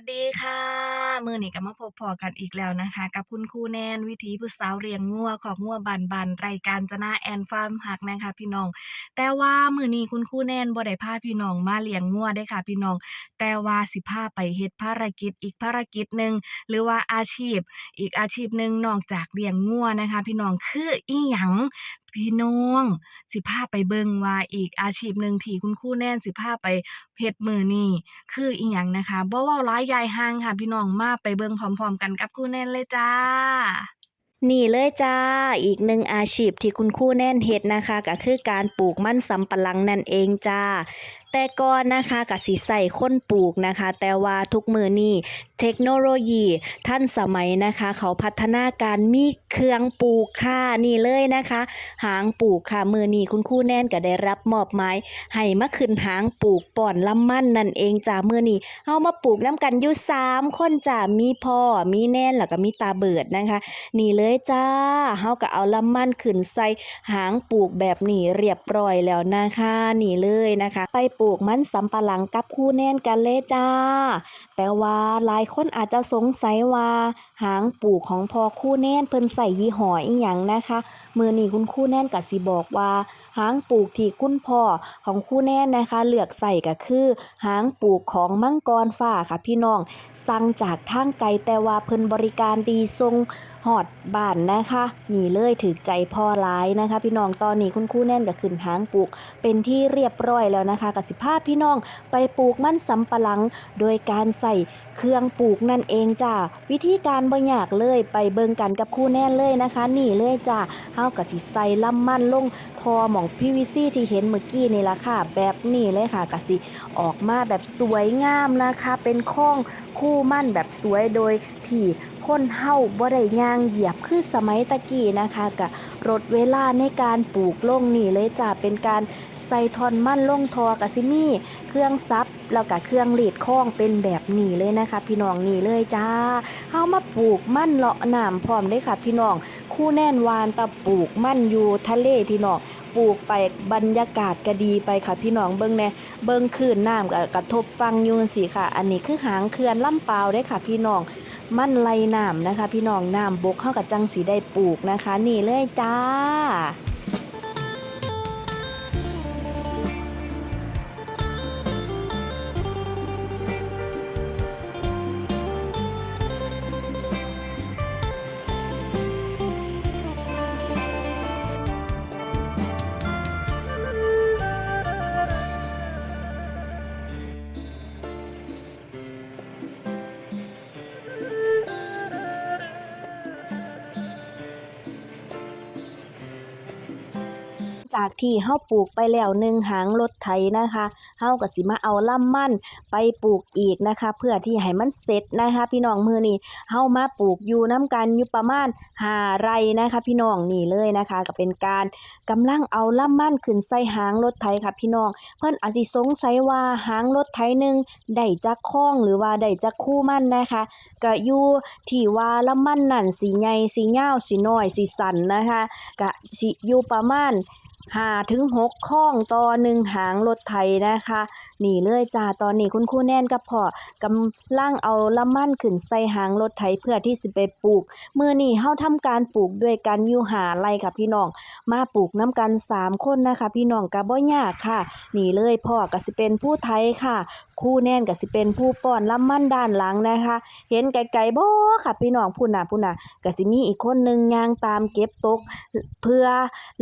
วัสดีค่ะ มื้อนี้ก็มาพบพอกันอีกแล้วนะคะ กับคุณครูแนนวิถีผู้สาวเลี้ยงงัวคอกงัวบ้านๆไร่กาญจนาแอนฟาร์มฮักนะคะพี่น้อง แต่ว่ามือนี้คุณครูแนนบ่ได้พาพี่น้องมาเลี้ยงงัวเด้ค่ะพี่น้อง แต่ว่าสิพาไปเฮ็ดภารกิจอีกภารกิจหนึ่งหรือว่าอาชีพ อีกอาชีพหนึ่งนอกจากเลี้ยงงัวนะคะ พี่น้องคืออิหยังพี่น้อง สิพาไปเบิงว่าอีกอาชีพหนึ่งที่คุณครูแน่นสิพาไปเฮ็ดมื้อนี่คืออีหยังนะคะบ่เว้าร้ายยายห่างค่ะ พี่น้องมาไปเบิงพร้อมๆ กันกับครูแน่นเลยจ้านี่เลยจ้า อีกหนึ่งอาชีพที่คุณครูแน่นเฮ็ดนะคะ ก็คือการปลูกมันสำปะหลังนั่นเองจ้าแต่ก่อนนะคะกสิใส่คนปลูกนะคะ แต่ว่าทุกมือนี้เทคโนโลยีท่านสมัยนะคะ เขาพัฒนาการมีเครื่องปลูกค่ะนี่เลยนะคะ หางปลูกค่ะมือนี้คุณครูแน่นก็ได้รับมอบหมายให้มาขึ้นหางปลูกป่อนลำมันนั่นเองจ้ามือนี้เฮามาปลูกน้ำกันอยู่สามคนจ้ามีพ่อมีแน่นแล้วก็มีตาเบิดนะคะ นี่เลยจ้าเฮาก็เอาลำมันขึ้นใส่หางปลูกแบบนี้เรียบร้อยแล้วนะคะนี่เลยนะคะ ไปปลูกมันสำปะหลังกับคู่แน่นกันเลยจ้า แต่ว่าหลายคนอาจจะสงสัยว่า หางปลูกของพอคู่แน่นเพิ่นใส่ยี่ห้ออีหยังนะคะมือนี้คุณคู่แน่นก็สิบอกว่า หางปลูกที่คุณพ่อของคู่แน่นนะคะ เลือกใส่ก็คือ หางปลูกของมังกรฟ้าค่ะพี่น้อง สั่งจากทางไกลแต่ว่าเพิ่นบริการดีทรงหอดบ้านนะคะนี่เลยถือใจพ่อร้ายนะคะ พี่น้องตอนนี้คุณคู่แน่นก็ขึ้นหางปลูก เป็นที่เรียบร้อยแล้วนะคะกับสิภาพพี่น้อง ไปปลูกมันสำปะหลัง โดยการใส่เครื่องปลูกนั่นเองจ้าวิธีการบ่ยากเลยไปเบิ่งกันกับคู่แน่เลยนะคะ นี่เลยจ้าเฮาก็สิใส่ลำมันลงทอหม่อง PVC ที่เห็นเมื่อกี้นี่ละค่ะ แบบนี้เลยค่ะกสิออกมาแบบสวยงามนะคะ เป็นข้องคู่มั่นแบบสวยโดยที่คนเฮาบ่ได้ย่างเหยียบคือสมัยตะกี้นะคะกะลดเวลาในการปลูกลงนี่เลยจ้าเป็นการ ใส่ทอนมั่นลงทอกะสิมี่ เครื่องซับแล้วก็เครื่องหลีดข้องเป็นแบบนี้เลยนะคะ พี่น้องนี่เลยจ้าเฮามาปลูกมั่นเลาะน้ำพร้อมเลยค่ะ พี่น้องคู่แน่นวานตะปลูกมั่นอยู่ทะเลพี่น้องปลูกไปบรรยากาศก็ดีไปค่ะ พี่น้องเบิ่งแน่เบิ่งคลื่นน้ำก็กระทบฟังยูนสิค่ะ อันนี้คือหางเขื่อนลำเปล่าได้ค่ะ พี่น้องมั่นไหลน้ำนะคะ พี่น้องน้ำบกเข้ากับจังสีได้ปลูกนะคะ นี่เลยจ้า จากที่เฮาปลูกไปแล้วหนึ่งหางรถไถนะคะเฮาก็สิมาเอาลำมันไปปลูกอีกนะคะ เพื่อที่ให้มันเสร็จนะคะ พี่น้องมือนี้เฮามาปลูกอยู่น้ำกันอยู่ประมาณหาไรนะคะ พี่น้องนี่เลยนะคะ ก็เป็นการกำลังเอาลำมันขึ้นใส่หางรถไถค่ะ พี่น้อง เพิ่นอาจสิสงสัยว่าหางรถไถหนึ่งได้จักข้องหรือว่าได้จักคู่มันนะคะก็อยู่ที่ว่าลำมันนั่นสีใหญ่สียาสีน้อยสีสันนะคะก็สิอยู่ประมาณ ห้าถึงหกข้องต่อหนึ่งหางรถไถนะคะ นี่เลยจ้าตอนนี้คุณครูแน่นกับพ่อกำลังเอาละมั่นขึ้นใส่หางรถไถเพื่อที่สิไปปลูกเมื่อนี้เฮาทำการปลูกด้วยกันอยู่หาไรค่ะพี่น้อง มาปลูกน้ำกันสามคนนะคะ พี่น้องก็บ่ยากค่ะ นี่เลยพ่อก็สิเป็นผู้ไทยค่ะคู่แน่นก็สิเป็นผู้ป้อนลำมั่นด้านหลังนะคะ เห็นไกลๆบ่ค่ะพี่น้องพุ่นน่ะพุ่นน่ะก็สิมีอีกคนหนึงยางตามเก็บตก เพื่อ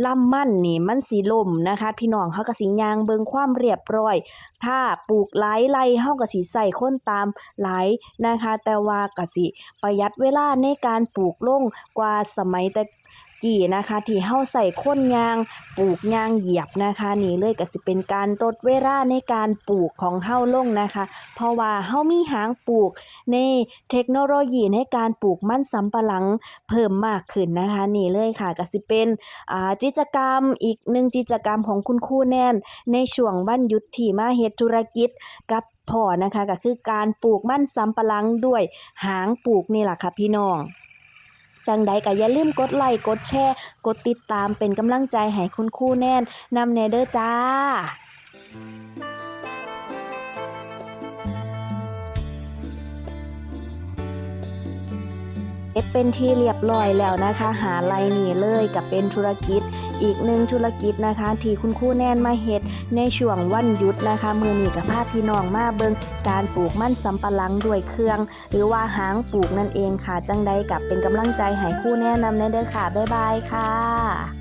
ลำมั่นนี่มันสีลมนะคะ พี่น้องเขาก็สิยางเบิงความเรียบร้อย ถ้าปลูกหลายไรเฮาก็สิใส่คนตามหลายนะคะ แต่ว่าก็สิประหยัดเวลาในการปลูกลงกว่าสมัยแต่ กี้นะคะที่เฮาใส่ค้นยาง ปลูกยางเหยียบนะคะ นี่เลยก็สิเป็นการลดเวลาในการปลูกของเฮาลงนะคะ เพราะว่าเฮามีหางปลูกในเทคโนโลยีในการปลูกมันสำปะหลังเพิ่มมากขึ้นนะคะ นี่เลยค่ะก็สิเป็นอ่ากิจกรรมอีกหนึ่งกิจกรรมของคุณครูแน่น ในช่วงวันหยุดที่มาเฮ็ดธุรกิจกับพ่อนะคะก็คือการปลูกมันสำปะหลังด้วยหางปลูกนี่แหละค่ะพี่น้อง จังใดก็อย่าลืมกดไลค์กดแชร์ กดติดตามเป็นกำลังใจให้คุณคู่แน่นนำเนเอร์จ้าเป็นที่เรียบร้อยแล้วนะคะ หาไลน์นี่เลยกับเป็นธุรกิจ อีกหนึ่งธุรกิจนะคะ ที่คุณครูแนนมาเฮ็ดในช่วงวันหยุดนะคะ มือนีกับภาพี่น้องมาเบิงการปลูกมันสำปะหลังด้วยเครื่อง หรือว่าหางปลูกนั่นเองค่ะ จังใดกับเป็นกำลังใจให้ครู่แนะนำแน่เด้อค่ะ บ๊ายบายค่ะ